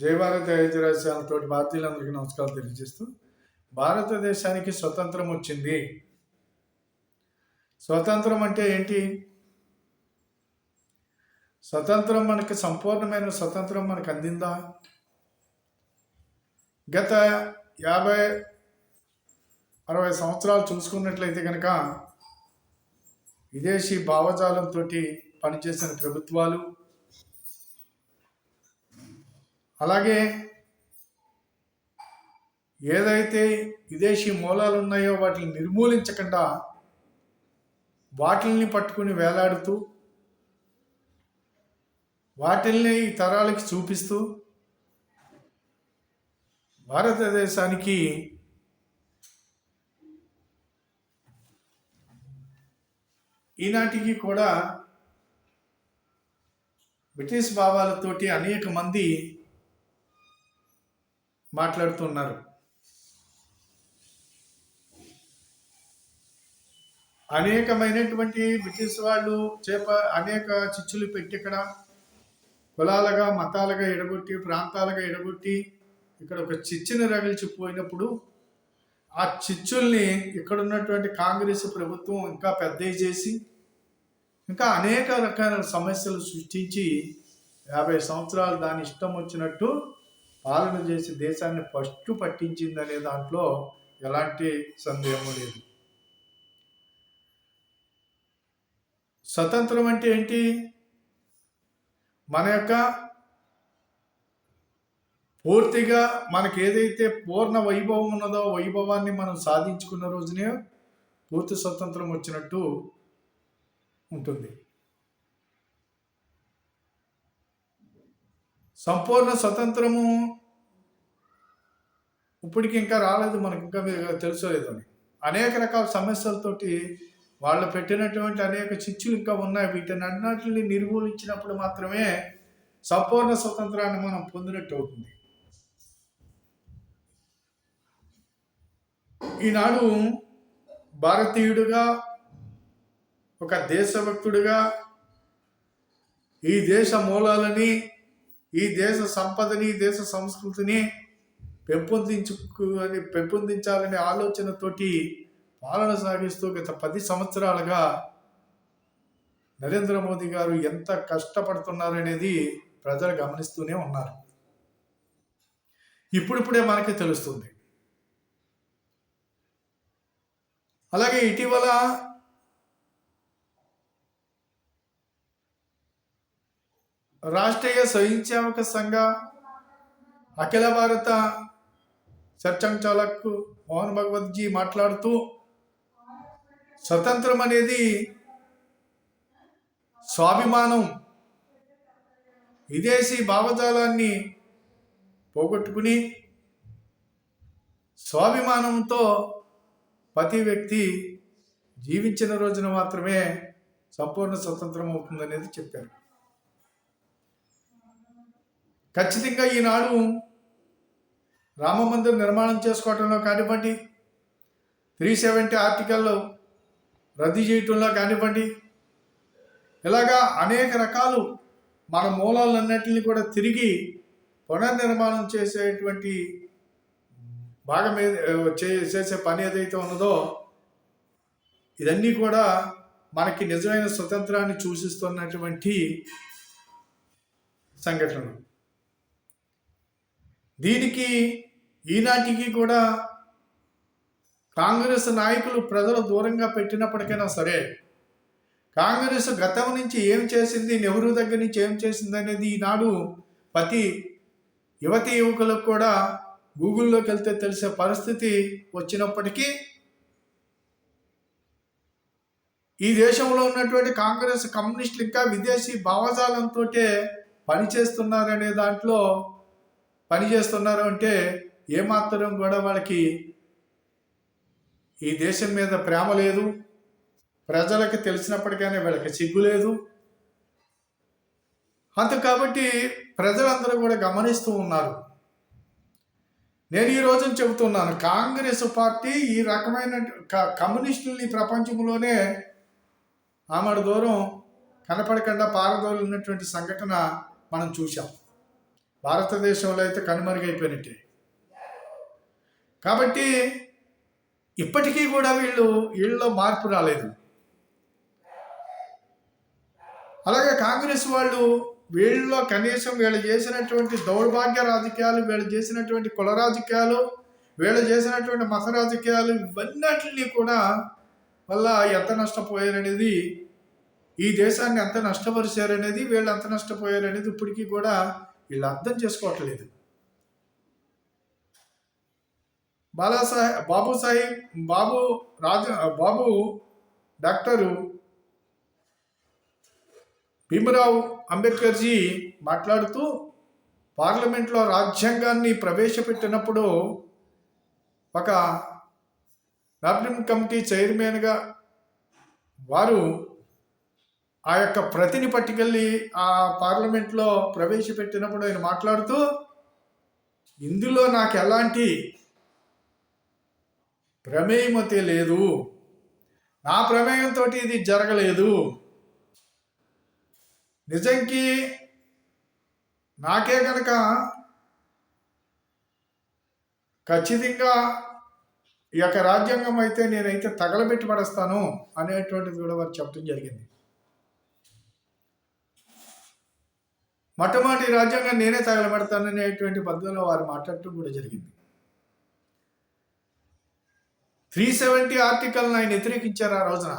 జై భారత్ భారతీయులందరికీ నమస్కారం తెలియజేస్తూ భారతదేశానికి స్వతంత్రం వచ్చింది. స్వతంత్రం అంటే ఏంటి? స్వతంత్రం మనకి సంపూర్ణమైన స్వతంత్రం మనకు అందిందా? గత యాభై అరవై సంవత్సరాలు చూసుకున్నట్లయితే కనుక విదేశీ భావజాలంతో పనిచేసిన ప్రభుత్వాలు అలాగే ఏదైతే విదేశీ మూలాలు ఉన్నాయో వాటిని నిర్మూలించకుండా వాటిల్ని పట్టుకుని వేలాడుతూ వాటిల్ని ఈ తరాలకి చూపిస్తూ భారతదేశానికి ఈనాటికి కూడా బ్రిటిష్ భావాలతోటి అనేక మంది మాట్లాడుతున్నారు. అనేకమైనటువంటి బ్రిటిష్ వాళ్ళు చేప అనేక చిచ్చులు పెట్టి ఇక్కడ కులాలుగా మతాలుగా ఎడగొట్టి ప్రాంతాలుగా ఎడగొట్టి ఇక్కడ ఒక చిచ్చుని రగిల్చిపోయినప్పుడు ఆ చిచ్చుల్ని ఇక్కడ ఉన్నటువంటి కాంగ్రెస్ ప్రభుత్వం ఇంకా పెద్ద చేసి ఇంకా అనేక రకాల సమస్యలు సృష్టించి యాభై సంవత్సరాలు దాని ఇష్టం వచ్చినట్టు పాలన చేసి దేశాన్ని ఫస్ట్ పట్టించింది అనే దాంట్లో ఎలాంటి సందేహం లేదు. స్వతంత్రం అంటే ఏంటి? మన యొక్క పూర్తిగా మనకి ఏదైతే పూర్ణ వైభవం ఉన్నదో వైభవాన్ని మనం సాధించుకున్న రోజునే పూర్తి స్వతంత్రం వచ్చినట్టు ఉంటుంది. సంపూర్ణ స్వతంత్రము ఇప్పటికి ఇంకా రాలేదు మనకి ఇంకా మీకు తెలుసో అని. అనేక రకాల సమస్యలతోటి వాళ్ళు పెట్టినటువంటి అనేక చిచ్చులు ఇంకా ఉన్నాయి. వీటిని అన్నింటిని నిర్మూలించినప్పుడు మాత్రమే సంపూర్ణ స్వతంత్రాన్ని మనం పొందినట్టు అవుతుంది. ఈనాడు భారతీయుడుగా ఒక దేశభక్తుడిగా ఈ దేశ మూలాలని ఈ దేశ సంపదని దేశ సంస్కృతిని పెంపొందించుకుని పెంపొందించాలనే ఆలోచనతోటి పాలన సాగిస్తూ గత పది సంవత్సరాలుగా నరేంద్ర మోదీ గారు ఎంత కష్టపడుతున్నారనేది ప్రజలు గమనిస్తూనే ఉన్నారు. ఇప్పుడిప్పుడే మనకి తెలుస్తుంది. అలాగే ఇటీవల రాష్ట్రీయ స్వయంసేవక సంఘ అఖిల భారత చర్చంచాలకు మోహన్ భగవత్జీ మాట్లాడుతూ స్వతంత్రం అనేది స్వాభిమానం. విదేశీ భావజాలాన్ని పోగొట్టుకుని స్వాభిమానంతో ప్రతి వ్యక్తి జీవించిన రోజున మాత్రమే సంపూర్ణ స్వతంత్రం అవుతుందనేది చెప్పారు. ఖచ్చితంగా ఈనాడు రామ మందిర్ నిర్మాణం చేసుకోవటంలో కానివ్వండి త్రీ సెవెంటీ ఆర్టికల్లో రద్దు చేయటంలో కానివ్వండి ఇలాగా అనేక రకాలు మన మూలాలన్నింటినీ కూడా తిరిగి పునర్నిర్మాణం చేసేటువంటి భాగం చే- చేసే పని ఏదైతే ఉన్నదో ఇదన్నీ కూడా మనకి నిజమైన స్వతంత్రాన్ని సూచిస్తున్నటువంటి సంఘటనలు. దీనికి ఈనాటికి కూడా కాంగ్రెస్ నాయకులు ప్రజలు దూరంగా పెట్టినప్పటికైనా సరే కాంగ్రెస్ గతం నుంచి ఏం చేసింది నెహ్రూ దగ్గర నుంచి ఏం చేసింది అనేది ఈనాడు ప్రతి యువతి యువకులకు కూడా గూగుల్లోకి వెళ్తే తెలిసే పరిస్థితి వచ్చినప్పటికీ ఈ దేశంలో ఉన్నటువంటి కాంగ్రెస్ కమ్యూనిస్టులు ఇంకా విదేశీ భావజాలంతో పనిచేస్తున్నారనే దాంట్లో పని చేస్తున్నారు అంటే ఏమాత్రం కూడా వాళ్ళకి ఈ దేశం మీద ప్రేమ లేదు. ప్రజలకు తెలిసినప్పటికైనా వీళ్ళకి సిగ్గు లేదు. అంత కాబట్టి ప్రజలందరూ కూడా గమనిస్తూ ఉన్నారు. నేను ఈ రోజున చెబుతున్నాను కాంగ్రెస్ పార్టీ ఈ రకమైన క- కమ్యూనిస్టుల్ని ప్రపంచంలోనే ఆమెడు దూరం కనపడకుండా పారదోలినటువంటి సంఘటన మనం చూసాం భారతదేశంలో అయితే కనుమరుగైపోయినట్టే. కాబట్టి ఇప్పటికీ కూడా వీళ్ళు వీళ్ళలో మార్పు రాలేదు. అలాగే కాంగ్రెస్ వాళ్ళు వీళ్ళలో కనీసం వీళ్ళు చేసినటువంటి దౌర్భాగ్య రాజకీయాలు వీళ్ళు చేసినటువంటి కుల రాజకీయాలు వీళ్ళు చేసినటువంటి మత రాజకీయాలు ఇవన్నిటిని కూడా వల్ల ఎంత నష్టపోయారనేది ఈ దేశాన్ని ఎంత నష్టపరిచారనేది వీళ్ళు ఎంత నష్టపోయారనేది ఇప్పటికీ కూడా వీళ్ళు అర్థం చేసుకోవట్లేదు. బాలాసాహెబ్ బాబు సాహెబ్ బాబు రాజ బాబు డాక్టరు భీమరావు అంబేద్కర్జీ మాట్లాడుతూ పార్లమెంట్లో రాజ్యాంగాన్ని ప్రవేశపెట్టినప్పుడు ఒక రాబ్రిమ్ కమిటీ చైర్మన్గా వారు ఆ యొక్క ప్రతిని పట్టుకెళ్ళి ఆ పార్లమెంట్లో ప్రవేశపెట్టినప్పుడు ఆయన మాట్లాడుతూ ఇందులో నాకు ఎలాంటి ప్రమేయమతే లేదు. నా ప్రమేయంతో ఇది జరగలేదు. నిజంకి నాకే కనుక ఖచ్చితంగా ఈ యొక్క రాజ్యాంగం అయితే నేనైతే తగలబెట్టి పడేస్తాను అనేటువంటిది కూడా వారు చెప్పడం జరిగింది. మొట్టమొదటి రాజ్యాంగం నేనే తగలబెడతాననేటువంటి పద్ధతిలో వారు మాట్లాడటం కూడా జరిగింది. త్రీ సెవెంటీ ఆర్టికల్ని ఆయన వ్యతిరేకించారు ఆ రోజున.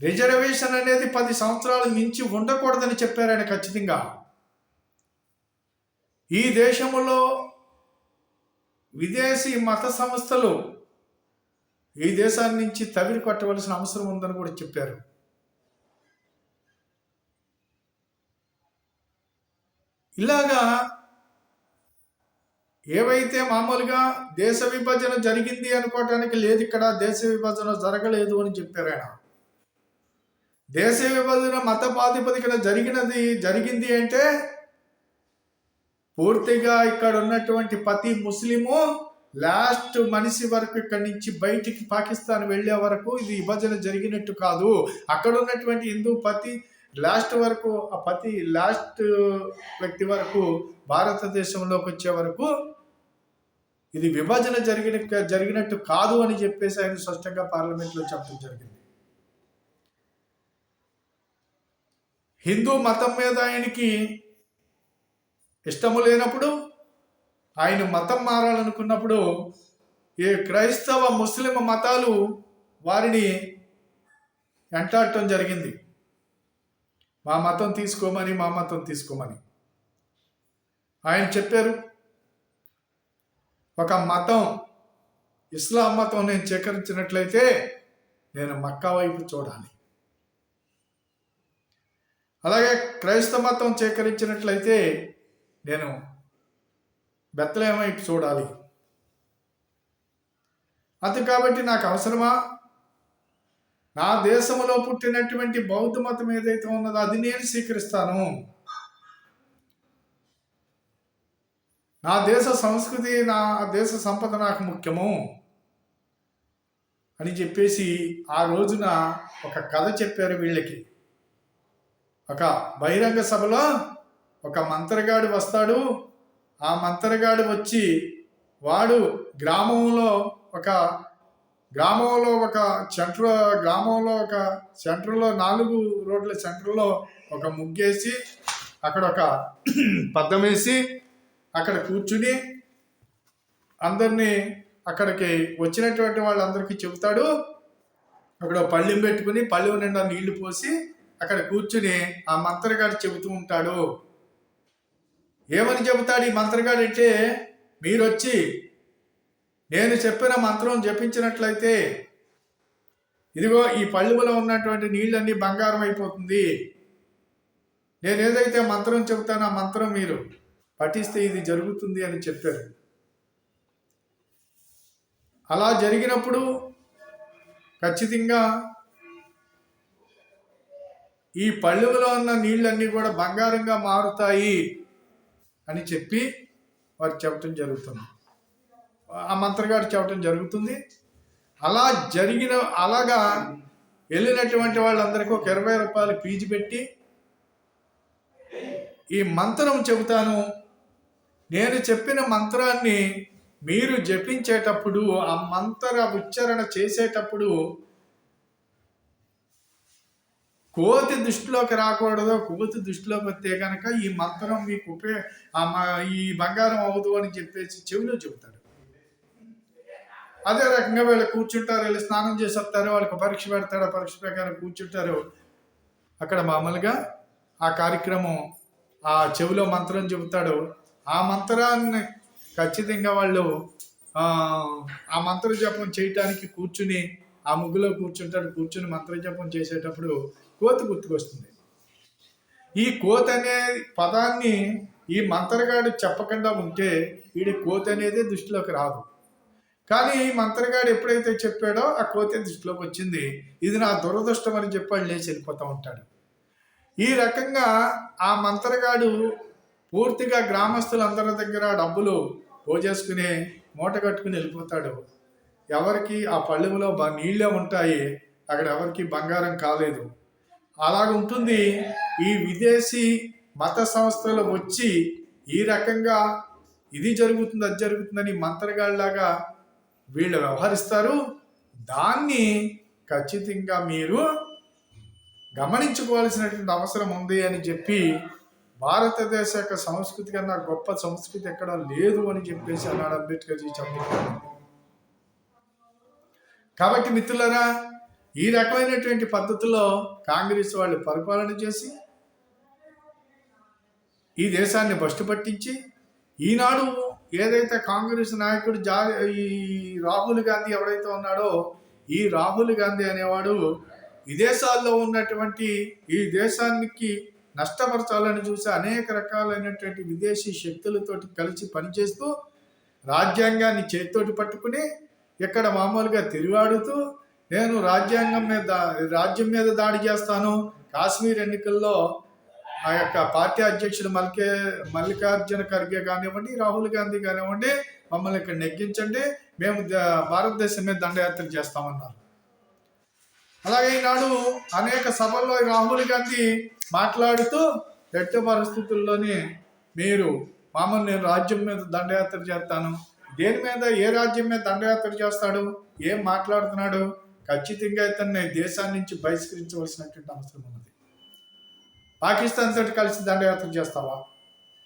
రిజర్వేషన్ అనేది పది సంవత్సరాలు మించి ఉండకూడదని చెప్పారు ఆయన ఖచ్చితంగా. ఈ దేశంలో విదేశీ మత సంస్థలు ఈ దేశాన్ని నుంచి తవిరి కొట్టవలసిన అవసరం ఉందని కూడా చెప్పారు. ఇలాగా ఏవైతే మామూలుగా దేశ విభజన జరిగింది అనుకోవటానికి లేదు ఇక్కడ దేశ విభజన జరగలేదు అని చెప్పారు ఆయన. దేశ విభజన మత ప్రాతిపదికన జరిగినది జరిగింది అంటే పూర్తిగా ఇక్కడ ఉన్నటువంటి ప్రతి ముస్లిము లాస్ట్ మనిషి వరకు ఇక్కడి నుంచి బయటికి పాకిస్తాన్ వెళ్ళే వరకు ఇది విభజన జరిగినట్టు కాదు. అక్కడ ఉన్నటువంటి హిందూ ప్రతి లాస్ట్ వరకు ఆ ప్రతి లాస్ట్ వ్యక్తి వరకు భారతదేశంలోకి వచ్చే వరకు ఇది విభజన జరిగిన జరిగినట్టు కాదు అని చెప్పేసి ఆయన స్పష్టంగా పార్లమెంట్లో చెప్పడం జరిగింది. హిందూ మతం మీద ఆయనకి ఇష్టము లేనప్పుడు ఆయన మతం మారాలనుకున్నప్పుడు ఈ క్రైస్తవ ముస్లిం మతాలు వారిని వెంటాడటం జరిగింది. మా మతం తీసుకోమని మా మతం తీసుకోమని. ఆయన చెప్పారు ఒక మతం ఇస్లాం మతం నేను చేకరించినట్లయితే నేను మక్కా వైపు చూడాలి. అలాగే క్రైస్తవ మతం చేకరించినట్లయితే నేను బెత్తలేం వైపు చూడాలి. అది కాబట్టి నాకు అవసరమా? నా దేశంలో పుట్టినటువంటి బౌద్ధ మతం ఏదైతే ఉన్నదో అది నేను స్వీకరిస్తాను. నా దేశ సంస్కృతి నా దేశ సంపద నాకు ముఖ్యము అని చెప్పేసి ఆ రోజున ఒక కథ చెప్పారు వీళ్ళకి. ఒక బహిరంగ సభలో ఒక మంత్రగాడు వస్తాడు. ఆ మంత్రగాడు వచ్చి వాడు గ్రామంలో ఒక గ్రామంలో ఒక సెంటర్ గ్రామంలో ఒక సెంటర్లో నాలుగు రోడ్ల సెంటర్లో ఒక ముగ్గేసి అక్కడ ఒక పద్దం వేసి అక్కడ కూర్చుని అందరినీ అక్కడికి వచ్చినటువంటి వాళ్ళందరికీ చెబుతాడు. అక్కడ పళ్ళెం పెట్టుకుని పళ్ళెం నిండా నీళ్ళు పోసి అక్కడ కూర్చుని ఆ మంత్రగాడు చెబుతూ ఉంటాడు. ఏమని చెబుతాడు ఈ మంత్రగాడు అంటే మీరు వచ్చి నేను చెప్పిన మంత్రం జపించినట్లయితే ఇదిగో ఈ పళ్ళులో ఉన్నటువంటి నీళ్ళన్నీ బంగారం అయిపోతుంది. నేను ఏదైతే మంత్రం చెబుతానో ఆ మంత్రం మీరు పఠిస్తే ఇది జరుగుతుంది అని చెప్పారు. అలా జరిగినప్పుడు ఖచ్చితంగా ఈ పళ్ళులో ఉన్న నీళ్ళన్నీ కూడా బంగారంగా మారుతాయి అని చెప్పి వారు చెప్పటం జరుగుతుంది. ఆ మంత్రగారు చెప్పటం జరుగుతుంది. అలా జరిగిన అలాగా వెళ్ళినటువంటి వాళ్ళందరికీ ఒక ఇరవై రూపాయలు ఫీజు పెట్టి ఈ మంత్రం చెబుతాను. నేను చెప్పిన మంత్రాన్ని మీరు జపించేటప్పుడు ఆ మంత్ర ఉచ్చారణ చేసేటప్పుడు కోతి దృష్టిలోకి రాకూడదు కోతి దృష్టిలోకి వస్తే కనుక ఈ మంత్రం మీకు ఉపయోగ మ- ఈ బంగారం అవ్వదు అని చెప్పేసి చెవిలో చెబుతాడు. అదే రకంగా వీళ్ళు కూర్చుంటారు వీళ్ళు స్నానం చేసి వస్తారు వాళ్ళకి పరీక్ష పెడతాడు పరీక్ష ప్రకారం కూర్చుంటారు. అక్కడ మామూలుగా ఆ కార్యక్రమం ఆ చెవిలో మంత్రం చెబుతాడు. ఆ మంత్రాన్ని ఖచ్చితంగా వాళ్ళు ఆ, మంత్ర జపం చేయటానికి కూర్చుని ఆ ముగ్గులో కూర్చుంటాడు కూర్చుని మంత్ర జపం చేసేటప్పుడు కోతి గుర్తుకొస్తుంది. ఈ కోత అనే పదాన్ని ఈ మంత్రగాడు చెప్పకుండా ఉంటే వీడి కోత అనేది దృష్టిలోకి రాదు. కానీ మంత్రగాడు ఎప్పుడైతే చెప్పాడో ఆ కోతి దృష్టిలోకి వచ్చింది ఇది నా దురదృష్టం అని చెప్పాడు లేచి వెళ్ళిపోతూ ఉంటాడు. ఈ రకంగా ఆ మంత్రగాడు పూర్తిగా గ్రామస్తులందరి దగ్గర డబ్బులు పోజేసుకుని మూట కట్టుకుని వెళ్ళిపోతాడు. ఎవరికి ఆ పళ్ళెములో బ నీళ్ళే ఉంటాయి అక్కడ ఎవరికి బంగారం కాలేదు. అలాగ ఉంటుంది ఈ విదేశీ మత సంస్థలు వచ్చి ఈ రకంగా ఇది జరుగుతుంది అది జరుగుతుందని మంత్రగాళ్ళలాగా వీళ్ళు వ్యవహరిస్తారు. దాన్ని ఖచ్చితంగా మీరు గమనించుకోవాల్సినటువంటి అవసరం ఉంది అని చెప్పి భారతదేశ యొక్క సంస్కృతి కన్నా గొప్ప సంస్కృతి ఎక్కడ లేదు అని చెప్పేసి అన్నాడు అంబేద్కర్ జీ చెప్పారు కాబట్టి మిత్రులరా ఈ రకమైనటువంటి పద్ధతిలో కాంగ్రెస్ వాళ్ళు పరిపాలన చేసి ఈ దేశాన్ని భ్రష్టు పట్టించి ఈనాడు ఏదైతే కాంగ్రెస్ నాయకుడు జా ఈ రాహుల్ గాంధీ ఎవరైతే ఉన్నాడో ఈ రాహుల్ గాంధీ అనేవాడు విదేశాల్లో ఉన్నటువంటి ఈ దేశానికి నష్టపరచాలని చూసి అనేక రకాలైనటువంటి విదేశీ శక్తులతోటి కలిసి పనిచేస్తూ రాజ్యాంగాన్ని చేతితోటి పట్టుకుని ఇక్కడ మామూలుగా తిరిగాడుతూ నేను రాజ్యాంగం మీద రాజ్యం మీద దాడి చేస్తాను కాశ్మీర్ ఎన్నికల్లో ఆ యొక్క పార్టీ అధ్యక్షుడు మల్కే మల్లికార్జున ఖర్గే కానివ్వండి రాహుల్ గాంధీ కానివ్వండి మమ్మల్ని ఇక్కడ నెగ్గించండి. మేము భారతదేశం మీద దండయాత్ర చేస్తామన్నారు. అలాగే ఈనాడు అనేక సభల్లో రాహుల్ గాంధీ మాట్లాడుతూ ఎట్టి పరిస్థితుల్లోనే మీరు మామూలు నేను రాజ్యం మీద దండయాత్ర చేస్తాను. దేని మీద ఏ రాజ్యం మీద దండయాత్ర చేస్తాడు ఏం మాట్లాడుతున్నాడు ఖచ్చితంగా ఇతన్ని దేశాన్ని నుంచి బహిష్కరించవలసినటువంటి అవసరం ఉన్నది. పాకిస్తాన్ తోటి కలిసి దండయాత్ర చేస్తావా?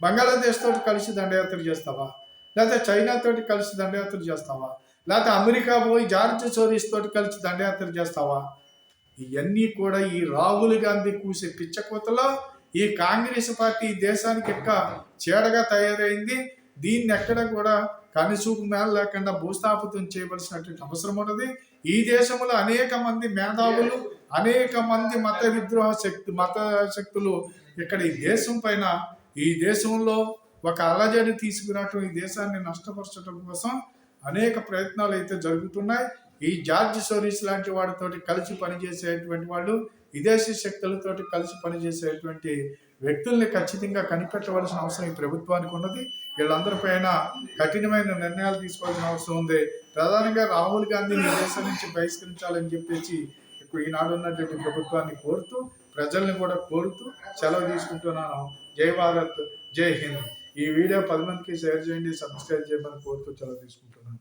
బంగ్లాదేశ్ తోటి కలిసి దండయాత్ర చేస్తావా? లేకపోతే చైనా తోటి కలిసి దండయాత్ర చేస్తావా? లేకపోతే అమెరికా పోయి జార్జ్ సోరీస్ తోటి కలిసి దండయాత్ర చేస్తావా? ఇవన్నీ కూడా ఈ రాహుల్ గాంధీ కూసే పిచ్చకోతలో ఈ కాంగ్రెస్ పార్టీ దేశానికి ఎక్క చీడగా తయారైంది. దీన్ని ఎక్కడ కూడా కనిసూపు మేళ లేకుండా భూస్థాపితం చేయవలసినటువంటి అవసరం ఉన్నది. ఈ దేశంలో అనేక మంది మేధావులు అనేక మంది మత విద్రోహ శక్తి మత శక్తులు ఇక్కడ ఈ దేశం పైన ఈ దేశంలో ఒక అలజడి తీసుకురావటం ఈ దేశాన్ని నష్టపరచడం కోసం అనేక ప్రయత్నాలు అయితే జరుగుతున్నాయి. ఈ జార్జ్ సోరీస్ లాంటి వాడితోటి కలిసి పనిచేసేటువంటి వాళ్ళు విదేశీ శక్తులతోటి కలిసి పనిచేసేటువంటి వ్యక్తుల్ని ఖచ్చితంగా కనిపెట్టవలసిన అవసరం ఈ ప్రభుత్వానికి ఉన్నది. వీళ్ళందరి పైన కఠినమైన నిర్ణయాలు తీసుకోవాల్సిన అవసరం ఉంది. ప్రధానంగా రాహుల్ గాంధీని దేశం నుంచి బహిష్కరించాలని చెప్పేసి ఈనాడు ఉన్నటువంటి ప్రభుత్వాన్ని కోరుతూ ప్రజల్ని కూడా కోరుతూ సెలవు తీసుకుంటున్నాను. జై భారత్ జై హింద్. ఈ వీడియో పది మందికి షేర్ చేయండి సబ్స్క్రైబ్ చేయమని కోరుతూ సెలవు తీసుకుంటున్నాను.